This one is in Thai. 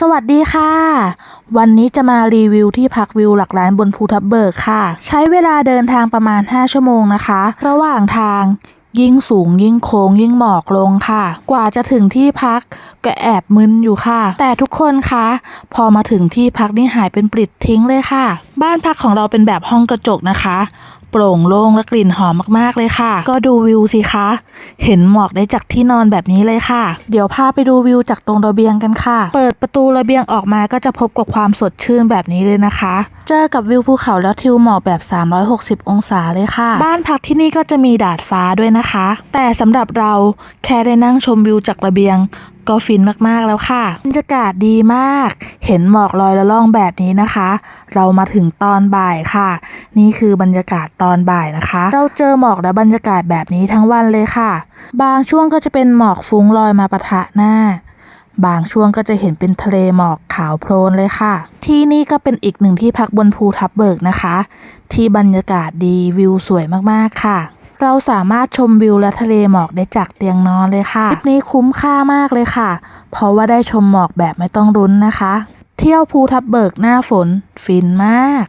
สวัสดีค่ะ วันนี้จะมารีวิวที่พักวิวหลักล้านบนภูทับเบิกค่ะ ใช้เวลาเดินทางประมาณ 5 ชั่วโมงนะคะ ระหว่างทางยิ่งสูงยิ่งโค้งยิ่งหมอกลงค่ะ กว่าจะถึงที่พักก็แอบมึนอยู่ค่ะ แต่ทุกคนคะ พอมาถึงที่พักนี่หายเป็นปลิดทิ้งเลยค่ะ บ้านพักของเราเป็นแบบห้องกระจกนะคะ โปร่งโล่งและกลิ่นหอมมากๆเลยค่ะ ก็ดูวิวสิคะ เห็นหมอกได้จากที่นอนแบบนี้เลยค่ะ เดี๋ยวพาไปดูวิวจากตรงระเบียงกันค่ะ เปิดประตูระเบียงออกมาก็จะพบกับความสดชื่นแบบนี้เลยนะคะ เจอกับวิวภูเขาแล้วทิวหมอกแบบ 360 องศาเลยค่ะ บ้านพักที่นี่ก็จะมีดาดฟ้าด้วยนะคะ แต่สำหรับเราแค่ได้นั่งชมวิวจากระเบียง ก็ฟินมากๆแล้วค่ะบรรยากาศดีมาก เห็นหมอกลอยละล่องแบบนี้นะคะ เรามาถึงตอนบ่ายค่ะ นี่คือบรรยากาศตอนบ่ายนะคะ เราเจอหมอกและบรรยากาศแบบนี้ทั้งวันเลยค่ะ บางช่วงก็จะเป็นหมอกฟุ้งลอยมาปะทะหน้า บางช่วงก็จะเห็นเป็นทะเลหมอกขาวโพลนเลยค่ะ ที่นี่ก็เป็นอีกหนึ่งที่พักบนภูทับเบิกนะคะ ที่บรรยากาศดีวิวสวยมากๆค่ะ เราสามารถชมวิวและทะเลหมอกได้จากเตียงนอนเลยค่ะทริปนี้คุ้มค่ามากเลยค่ะ เพราะว่าได้ชมหมอกแบบไม่ต้องรุ้นนะคะ เที่ยวภูทับเบิกหน้าฝนฟินมาก